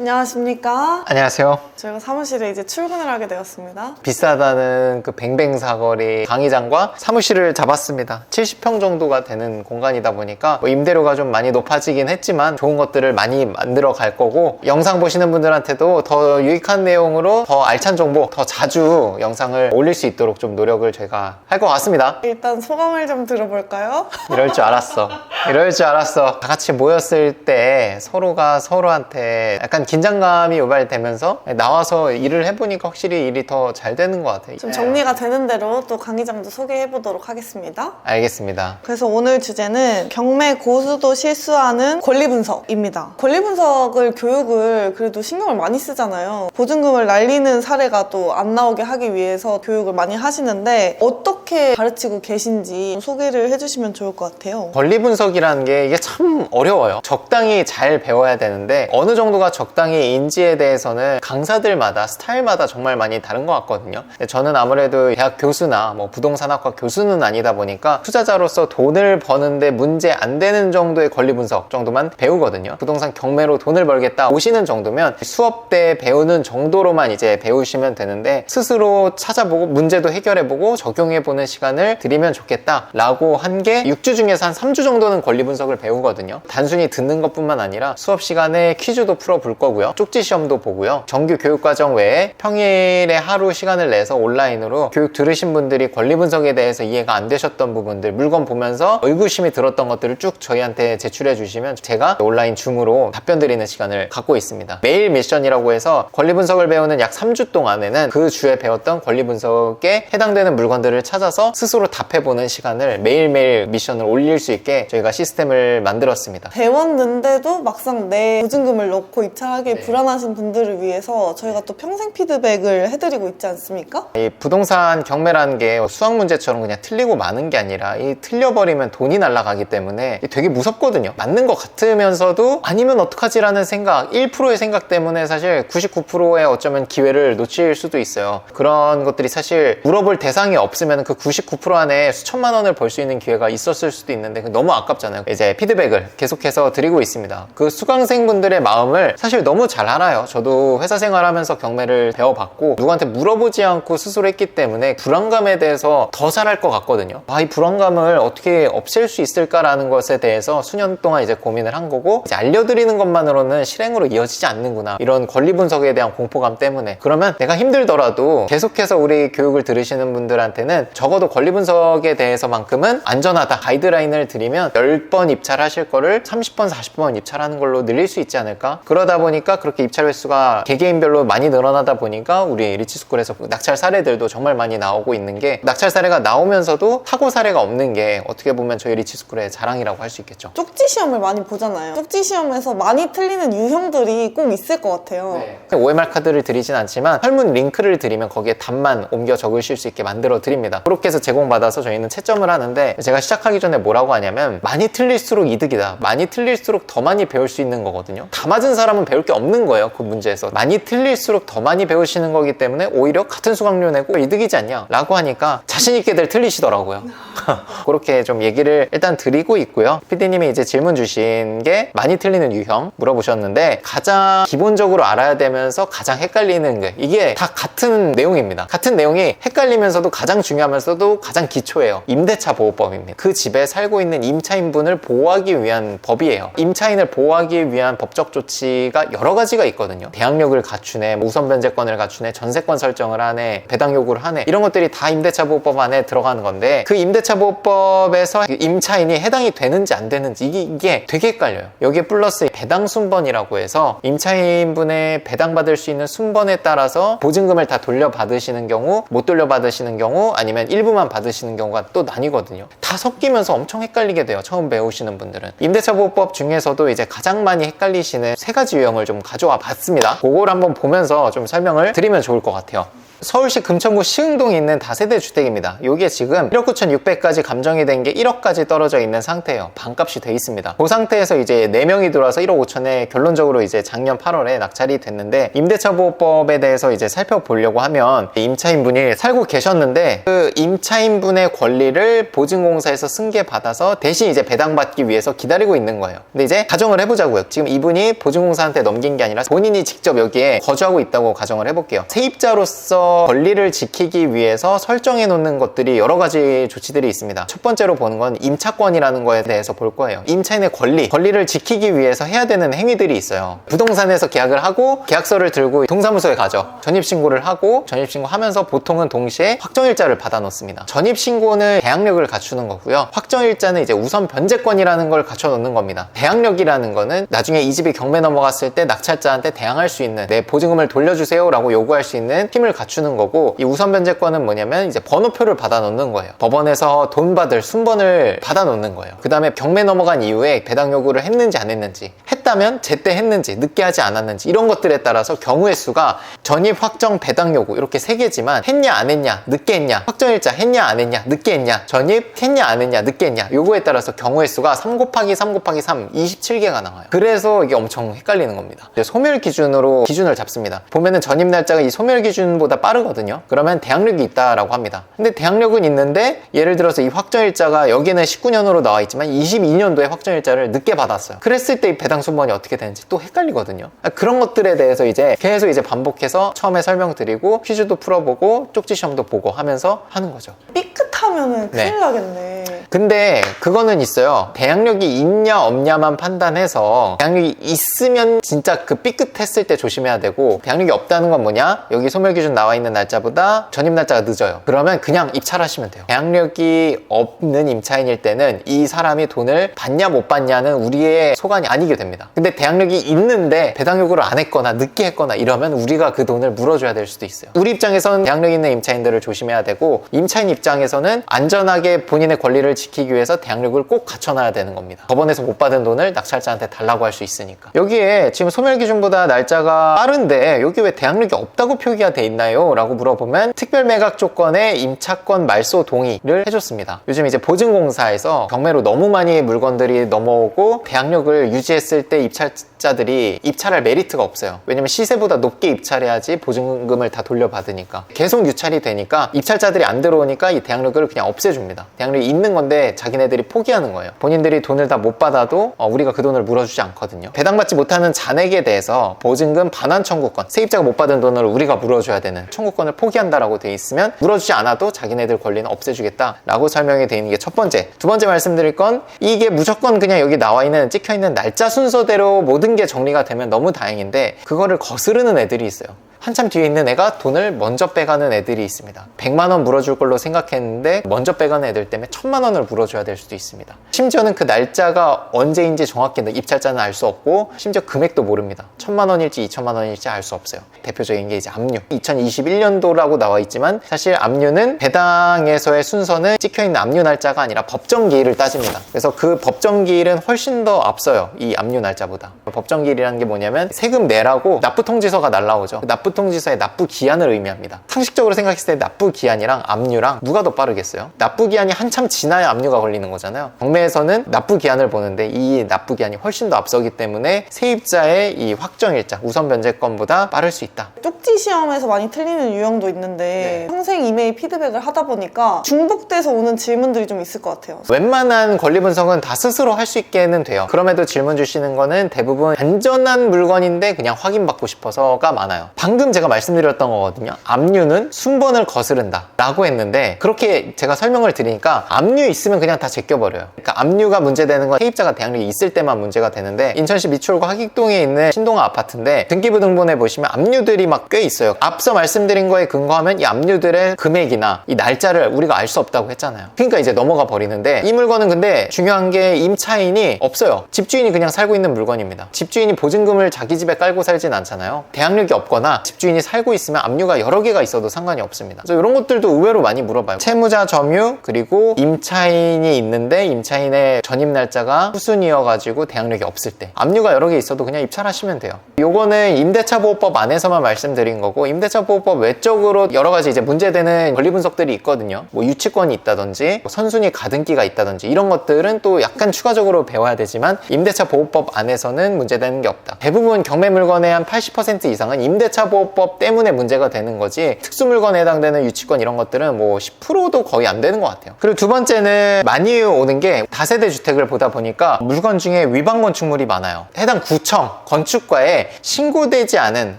안녕하십니까. 안녕하세요. 저희가 사무실에 이제 출근을 하게 되었습니다. 비싸다는 그 뱅뱅 사거리 강의장과 사무실을 잡았습니다. 70평 정도가 되는 공간이다 보니까 뭐 임대료가 좀 많이 높아지긴 했지만 좋은 것들을 많이 만들어 갈 거고 영상 보시는 분들한테도 더 유익한 내용으로 더 알찬 정보 더 자주 영상을 올릴 수 있도록 좀 노력을 제가 할 것 같습니다. 일단 소감을 좀 들어볼까요? 이럴 줄 알았어. 이럴 줄 알았어. 다 같이 모였을 때 서로가 서로한테 약간 긴장감이 유발되면서 나와서 일을 해보니까 확실히 일이 더 잘 되는 것 같아요. 좀 정리가 되는 대로 또 강의장도 소개해 보도록 하겠습니다. 알겠습니다. 그래서 오늘 주제는 경매 고수도 실수하는 권리 분석입니다. 권리 분석을 교육을 그래도 신경을 많이 쓰잖아요. 보증금을 날리는 사례가 또 안 나오게 하기 위해서 교육을 많이 하시는데 어떻게 가르치고 계신지 소개를 해주시면 좋을 것 같아요. 권리 분석이라는 게 이게 참 어려워요. 적당히 잘 배워야 되는데 어느 정도가 적당히 인지에 대해서는 강사들마다 스타일마다 정말 많이 다른 것 같거든요. 저는 아무래도 대학 교수나 뭐 부동산학과 교수는 아니다 보니까 투자자로서 돈을 버는데 문제 안 되는 정도의 권리 분석 정도만 배우거든요. 부동산 경매로 돈을 벌겠다 오시는 정도면 수업 때 배우는 정도로만 이제 배우시면 되는데 스스로 찾아보고 문제도 해결해보고 적용해보는 시간을 드리면 좋겠다라고 한 게 6주 중에서 한 3주 정도는 권리 분석을 배우거든요. 단순히 듣는 것뿐만 아니라 수업 시간에 퀴즈도 풀어볼 거고요. 쪽지 시험도 보고요. 정규 교육 과정 외에 평일에 하루 시간을 내서 온라인으로 교육 들으신 분들이 권리 분석에 대해서 이해가 안 되셨던 부분들 물건 보면서 의구심이 들었던 것들을 쭉 저희한테 제출해 주시면 제가 온라인 줌으로 답변 드리는 시간을 갖고 있습니다. 매일 미션이라고 해서 권리 분석을 배우는 약 3주 동안에는 그 주에 배웠던 권리 분석에 해당되는 물건들을 찾아서 스스로 답해보는 시간을 매일매일 미션을 올릴 수 있게 저희가 시스템을 만들었습니다. 배웠는데도 막상 내 보증금을 넣고 입찰하기 불안하신 분들을 위해서 저희가 또 평생 피드백을 해드리고 있지 않습니까? 이 부동산 경매라는 게 수학 문제처럼 그냥 틀리고 마는 게 아니라 이 틀려버리면 돈이 날아가기 때문에 되게 무섭거든요. 맞는 것 같으면서도 아니면 어떡하지라는 생각, 1%의 생각 때문에 사실 99%의 어쩌면 기회를 놓칠 수도 있어요. 그런 것들이 사실 물어볼 대상이 없으면 그99% 안에 수천만 원을 벌 수 있는 기회가 있었을 수도 있는데 너무 아깝잖아요. 이제 피드백을 계속해서 드리고 있습니다. 그 수강생분들의 마음을 사실 너무 잘 알아요. 저도 회사 생활하면서 경매를 배워봤고 누구한테 물어보지 않고 스스로 했기 때문에 불안감에 대해서 더 잘할 것 같거든요. 아, 이 불안감을 어떻게 없앨 수 있을까라는 것에 대해서 수년 동안 이제 고민을 한 거고 이제 알려드리는 것만으로는 실행으로 이어지지 않는구나. 이런 권리 분석에 대한 공포감 때문에 그러면 내가 힘들더라도 계속해서 우리 교육을 들으시는 분들한테는 적 어도 권리 분석에 대해서만큼은 안전하다 가이드라인을 드리면 10번 입찰하실 거를 30번, 40번 입찰하는 걸로 늘릴 수 있지 않을까? 그러다 보니까 그렇게 입찰 횟수가 개개인별로 많이 늘어나다 보니까 우리 리치스쿨에서 낙찰 사례들도 정말 많이 나오고 있는 게 낙찰 사례가 나오면서도 사고 사례가 없는 게 어떻게 보면 저희 리치스쿨의 자랑이라고 할 수 있겠죠. 쪽지 시험을 많이 보잖아요. 쪽지 시험에서 많이 틀리는 유형들이 꼭 있을 것 같아요. OMR 카드를 드리진 않지만 설문 링크를 드리면 거기에 답만 옮겨 적으실 수 있게 만들어 드립니다. 그렇게 해서 제공받아서 저희는 채점을 하는데 제가 시작하기 전에 뭐라고 하냐면 많이 틀릴수록 이득이다. 많이 틀릴수록 더 많이 배울 수 있는 거거든요. 다 맞은 사람은 배울 게 없는 거예요. 그 문제에서. 많이 틀릴수록 더 많이 배우시는 거기 때문에 오히려 같은 수강료 내고 이득이지 않냐? 라고 하니까 자신 있게 들 틀리시더라고요. 그렇게 좀 얘기를 일단 드리고 있고요. PD님이 이제 질문 주신 게 많이 틀리는 유형 물어보셨는데 가장 기본적으로 알아야 되면서 가장 헷갈리는 게 이게 다 같은 내용입니다. 같은 내용이 헷갈리면서도 가장 중요하면 서도 가장 기초예요. 임대차 보호법입니다. 그 집에 살고 있는 임차인분을 보호하기 위한 법이에요. 임차인을 보호하기 위한 법적 조치가 여러 가지가 있거든요. 대항력을 갖추네, 뭐 우선 변제권을 갖추네, 전세권 설정을 하네, 배당 요구를 하네 이런 것들이 다 임대차 보호법 안에 들어가는 건데 그 임대차 보호법에서 임차인이 해당이 되는지 안 되는지 이게 되게 헷갈려요. 여기에 플러스 배당 순번이라고 해서 임차인분의 배당받을 수 있는 순번에 따라서 보증금을 다 돌려받으시는 경우, 못 돌려받으시는 경우, 아니면 일부만 받으시는 경우가 또 나뉘거든요. 다 섞이면서 엄청 헷갈리게 돼요. 처음 배우시는 분들은. 임대차 보호법 중에서도 이제 가장 많이 헷갈리시는 세 가지 유형을 좀 가져와 봤습니다. 그걸 한번 보면서 좀 설명을 드리면 좋을 것 같아요. 서울시 금천구 시흥동에 있는 다세대 주택입니다. 요게 지금 1억 9,600까지 감정이 된 게 1억까지 떨어져 있는 상태예요. 반값이 돼 있습니다. 그 상태에서 이제 4명이 들어와서 1억 5천에 결론적으로 이제 작년 8월에 낙찰이 됐는데 임대차 보호법에 대해서 이제 살펴보려고 하면 임차인분이 살고 계셨는데 그 임차인분의 권리를 보증공사에서 승계 받아서 대신 이제 배당받기 위해서 기다리고 있는 거예요. 근데 이제 가정을 해보자고요. 지금 이분이 보증공사한테 넘긴 게 아니라 본인이 직접 여기에 거주하고 있다고 가정을 해볼게요. 세입자로서 권리를 지키기 위해서 설정해 놓는 것들이 여러 가지 조치들이 있습니다. 첫 번째로 보는 건 임차권이라는 거에 대해서 볼 거예요. 임차인의 권리, 권리를 지키기 위해서 해야 되는 행위들이 있어요. 부동산에서 계약을 하고 계약서를 들고 동사무소에 가죠. 전입신고를 하고 전입신고 하면서 보통은 동시에 확정일자를 받아 놓습니다. 전입신고는 대항력을 갖추는 거고요. 확정일자는 이제 우선 변제권이라는 걸 갖춰 놓는 겁니다. 대항력이라는 거는 나중에 이 집이 경매 넘어갔을 때 낙찰자한테 대항할 수 있는 내 보증금을 돌려주세요 라고 요구할 수 있는 힘을 갖추는 거고 이 우선 변제권은 뭐냐면 이제 번호표를 받아 놓는 거예요. 법원에서 돈 받을 순번을 받아 놓는 거예요. 그 다음에 경매 넘어간 이후에 배당 요구를 했는지 안 했는지 했다면 제때 했는지 늦게 하지 않았는지 이런 것들에 따라서 경우의 수가 전입 확정 배당 요구 이렇게 세 개지만 했냐 안 했냐 늦게 했냐 확정일자 했냐 안 했냐 늦게 했냐 전입 했냐 안 했냐 늦게 했냐 요거에 따라서 경우의 수가 3 곱하기 3 곱하기 3 27개가 나와요 그래서 이게 엄청 헷갈리는 겁니다 소멸 기준으로 기준을 잡습니다 보면은 전입 날짜가 이 소멸 기준보다 빠르 거든요. 그러면 대항력이 있다라고 합니다. 근데 대항력은 있는데 예를 들어서 이 확정일자가 여기는 19년으로 나와 있지만 22년도에 확정일자를 늦게 받았어요. 그랬을 때 이 배당 순번이 어떻게 되는지 또 헷갈리거든요. 아, 그런 것들에 대해서 이제 계속 이제 반복해서 처음에 설명드리고 퀴즈도 풀어보고 쪽지 시험도 보고 하면서 하는 거죠. 삐끗하면은 큰일 네. 나겠네. 근데 그거는 있어요. 대항력이 있냐 없냐만 판단해서 대항력이 있으면 진짜 그 삐끗했을 때 조심해야 되고 대항력이 없다는 건 뭐냐? 여기 소멸 기준 나와 있는 날짜보다 전입 날짜가 늦어요. 그러면 그냥 입찰하시면 돼요. 대항력이 없는 임차인일 때는 이 사람이 돈을 받냐 못 받냐는 우리의 소관이 아니게 됩니다. 근데 대항력이 있는데 배당 요구를 안 했거나 늦게 했거나 이러면 우리가 그 돈을 물어줘야 될 수도 있어요. 우리 입장에서는 대항력 있는 임차인들을 조심해야 되고 임차인 입장에서는 안전하게 본인의 권리 를 지키기 위해서 대항력을 꼭 갖춰놔야 되는 겁니다. 법원에서 못 받은 돈을 낙찰자한테 달라고 할 수 있으니까. 여기에 지금 소멸 기준보다 날짜가 빠른데 여기 왜 대항력이 없다고 표기가 돼 있나요? 라고 물어보면 특별 매각 조건에 임차권 말소 동의를 해줬습니다. 요즘 이제 보증공사에서 경매로 너무 많이 물건들이 넘어오고 대항력을 유지했을 때 입찰자들이 입찰할 메리트가 없어요. 왜냐면 시세보다 높게 입찰해야지 보증금을 다 돌려받으니까. 계속 유찰이 되니까 입찰자들이 안 들어오니까 이 대항력을 그냥 없애줍니다. 대항력이 있는 건데 자기네들이 포기하는 거예요. 본인들이 돈을 다 못 받아도 어, 우리가 그 돈을 물어주지 않거든요. 배당받지 못하는 잔액에 대해서 보증금 반환 청구권, 세입자가 못 받은 돈을 우리가 물어줘야 되는 청구권을 포기한다라고 돼 있으면 물어주지 않아도 자기네들 권리는 없애주겠다라고 설명이 돼 있는 게 첫 번째. 두 번째 말씀드릴 건 이게 무조건 그냥 여기 나와 있는 찍혀 있는 날짜 순서대로 모든 게 정리가 되면 너무 다행인데 그거를 거스르는 애들이 있어요. 한참 뒤에 있는 애가 돈을 먼저 빼가는 애들이 있습니다. 100만 원 물어줄 걸로 생각했는데 먼저 빼가는 애들 때문에 1000만 원을 물어줘야 될 수도 있습니다. 심지어는 그 날짜가 언제인지 정확히 입찰자는 알 수 없고 심지어 금액도 모릅니다. 1000만 원일지 2000만 원일지 알 수 없어요. 대표적인 게 이제 압류. 2021년도라고 나와 있지만 사실 압류는 배당에서의 순서는 찍혀 있는 압류 날짜가 아니라 법정 기일을 따집니다. 그래서 그 법정 기일은 훨씬 더 앞서요. 이 압류 날짜보다. 법정 기일이라는 게 뭐냐면 세금 내라고 납부 통지서가 날라오죠. 그 납부 통지서의 납부 기한을 의미합니다. 상식적으로 생각했을 때 납부 기한이랑 압류랑 누가 더 빠르겠어요? 납부 기한이 한참 지나 야 압류가 걸리는 거잖아요. 경매에서는 납부 기한을 보는데 이 납부 기한이 훨씬 더 앞서기 때문에 세입자의 이 확정일자 우선 변제권보다 빠를 수 있다. 쪽지 시험에서 많이 틀리는 유형도 있는데 네. 평생 이메일 피드백을 하다 보니까 중복돼서 오는 질문들이 좀 있을 것 같아요. 웬만한 권리 분석은 다 스스로 할 수 있게는 돼요. 그럼에도 질문 주시는 거는 대부분 안전한 물건인데 그냥 확인받고 싶어서가 많아요. 방금 제가 말씀드렸던 거거든요. 압류는 순번을 거스른다 라고 했는데 그렇게 제가 설명을 드리니까 압류 있으면 그냥 다 제껴버려요. 그러니까 압류가 문제되는 건 세입자가 대항력이 있을 때만 문제가 되는데 인천시 미추홀구 하객동에 있는 신동아 아파트인데 등기부 등본에 보시면 압류들이 막 꽤 있어요. 앞서 말씀드린 거에 근거하면 이 압류들의 금액이나 이 날짜를 우리가 알 수 없다고 했잖아요. 그러니까 이제 넘어가 버리는데 이 물건은 근데 중요한 게 임차인이 없어요. 집주인이 그냥 살고 있는 물건입니다. 집주인이 보증금을 자기 집에 깔고 살진 않잖아요. 대항력이 없거나 집주인이 살고 있으면 압류가 여러 개가 있어도 상관이 없습니다. 그래서 이런 것들도 의외로 많이 물어봐요. 채무자 점유 그리고 임차 인이 있는데 임차인의 전입 날짜가 후순이어가지고 대항력이 없을 때 압류가 여러 개 있어도 그냥 입찰 하시면 돼요. 요거는 임대차 보호법 안에서만 말씀드린 거고 임대차 보호법 외적으로 여러 가지 이제 문제되는 권리 분석들이 있거든요. 뭐 유치권이 있다든지 뭐 선순위 가등기가 있다든지 이런 것들은 또 약간 추가적으로 배워야 되지만 임대차 보호법 안에서는 문제되는 게 없다. 대부분 경매 물건의 한 80% 이상은 임대차 보호법 때문에 문제가 되는 거지 특수 물건에 해당되는 유치권 이런 것들은 뭐 10%도 거의 안 되는 것 같아요. 그리고 두 번째는 많이 오는 게 다세대 주택을 보다 보니까 물건 중에 위반 건축물이 많아요. 해당 구청 건축과에 신고되지 않은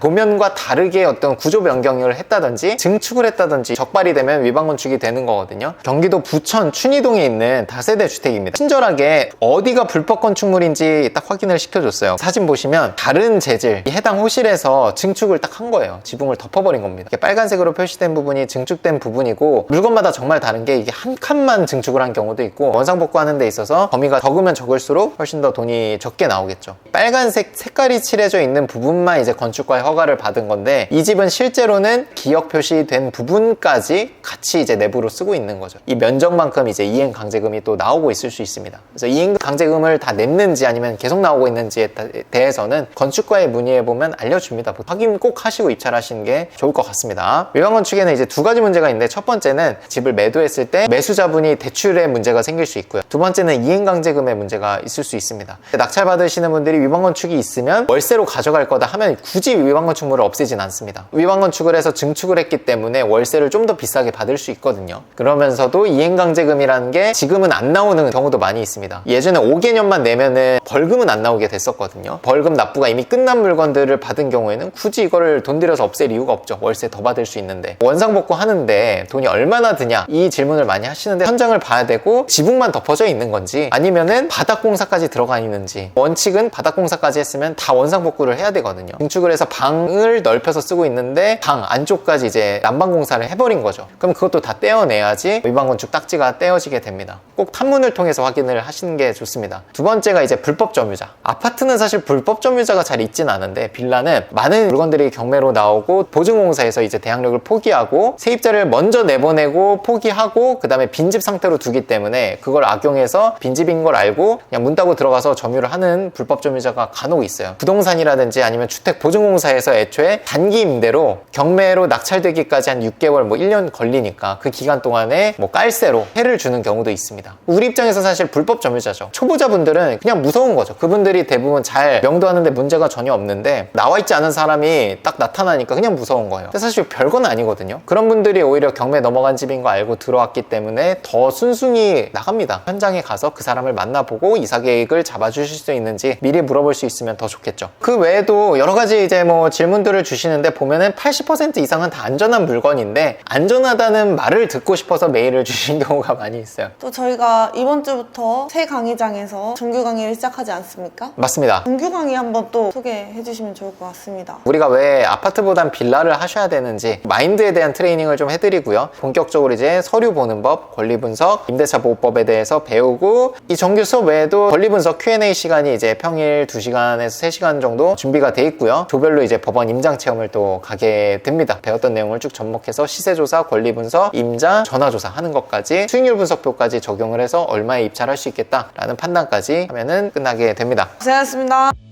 도면과 다르게 어떤 구조 변경을 했다든지 증축을 했다든지 적발이 되면 위반 건축이 되는 거거든요. 경기도 부천 춘희동에 있는 다세대 주택입니다. 친절하게 어디가 불법 건축물인지 딱 확인을 시켜줬어요. 사진 보시면 다른 재질, 이 해당 호실에서 증축을 딱 한 거예요. 지붕을 덮어버린 겁니다. 빨간색으로 표시된 부분이 증축된 부분이고 물건마다 정말 다른 게 이게 한 칸만 증축을 한 경우도 있고 원상 복구하는 데 있어서 범위가 적으면 적을수록 훨씬 더 돈이 적게 나오겠죠. 빨간색 색깔이 칠해져 있는 부분만 이제 건축과의 허가를 받은 건데 이 집은 실제로는 기억 표시된 부분까지 같이 이제 내부로 쓰고 있는 거죠. 이 면적만큼 이제 이행 강제금이 또 나오고 있을 수 있습니다. 그래서 이행 강제금을 다 냈는지 아니면 계속 나오고 있는지에 다- 대해서는 건축과에 문의해 보면 알려줍니다. 확인 꼭 하시고 입찰하시는 게 좋을 것 같습니다. 위반 건축에는 이제 두 가지 문제가 있는데 첫 번째는 집을 매도했을 때 매수자분이 대출 에 문제가 생길 수 있고요. 두 번째는 이행 강제금의 문제가 있을 수 있습니다. 낙찰 받으시는 분들이 위반 건축이 있으면 월세로 가져갈 거다 하면 굳이 위반 건축물을 없애진 않습니다. 위반 건축을 해서 증축을 했기 때문에 월세를 좀 더 비싸게 받을 수 있거든요. 그러면서도 이행 강제금이라는 게 지금은 안 나오는 경우도 많이 있습니다. 예전에 5개년만 내면은 벌금은 안 나오게 됐었거든요. 벌금 납부가 이미 끝난 물건들을 받은 경우에는 굳이 이거를 돈 들여서 없앨 이유가 없죠. 월세 더 받을 수 있는데 원상 복구 하는데 돈이 얼마나 드냐 이 질문을 많이 하시는데 현장을 봐야 되고 지붕만 덮어져 있는 건지 아니면은 바닥 공사까지 들어가 있는지 원칙은 바닥 공사까지 했으면 다 원상 복구를 해야 되거든요. 증축을 해서 방을 넓혀서 쓰고 있는데 방 안쪽까지 이제 난방 공사를 해버린 거죠. 그럼 그것도 다 떼어내야지 위반 건축 딱지가 떼어지게 됩니다. 꼭 탐문을 통해서 확인을 하시는 게 좋습니다. 두 번째가 이제 불법 점유자. 아파트는 사실 불법 점유자가 잘 있진 않은데 빌라는 많은 물건들이 경매로 나오고 보증공사에서 이제 대항력을 포기하고 세입자를 먼저 내보내고 포기하고 그 다음에 빈집 상태로 두기 때문에 그걸 악용해서 빈집인 걸 알고 그냥 문 따고 들어가서 점유를 하는 불법 점유자가 간혹 있어요. 부동산이라든지 아니면 주택 보증공사에서 애초에 단기 임대로 경매로 낙찰되기까지 한 6개월 뭐 1년 걸리니까 그 기간 동안에 뭐 깔세로 해를 주는 경우도 있습니다. 우리 입장에서 사실 불법 점유자죠. 초보자분들은 그냥 무서운 거죠. 그분들이 대부분 잘 명도하는데 문제가 전혀 없는데 나와 있지 않은 사람이 딱 나타나니까 그냥 무서운 거예요. 근데 사실 별건 아니거든요. 그런 분들이 오히려 경매 넘어간 집인 거 알고 들어왔기 때문에 더 순 순히 나갑니다. 현장에 가서 그 사람을 만나보고 이사 계획을 잡아주실 수 있는지 미리 물어볼 수 있으면 더 좋겠죠. 그 외에도 여러 가지 이제 뭐 질문들을 주시는데 보면은 80% 이상은 다 안전한 물건인데 안전하다는 말을 듣고 싶어서 메일을 주신 경우가 많이 있어요. 또 저희가 이번 주부터 새 강의장에서 정규 강의를 시작하지 않습니까? 맞습니다. 정규 강의 한번 또 소개해 주시면 좋을 것 같습니다. 우리가 왜 아파트보단 빌라를 하셔야 되는지 마인드에 대한 트레이닝을 좀 해드리고요. 본격적으로 이제 서류 보는 법, 권리 분석, 임대차 보호법에 대해서 배우고 이 정규 수업 외에도 권리 분석 Q&A 시간이 이제 평일 2시간에서 3시간 정도 준비가 돼 있고요. 조별로 이제 법원 임장 체험을 또 가게 됩니다. 배웠던 내용을 쭉 접목해서 시세 조사, 권리 분석, 임자, 전화 조사 하는 것까지 수익률 분석표까지 적용을 해서 얼마에 입찰할 수 있겠다라는 판단까지 하면은 끝나게 됩니다. 고생하셨습니다.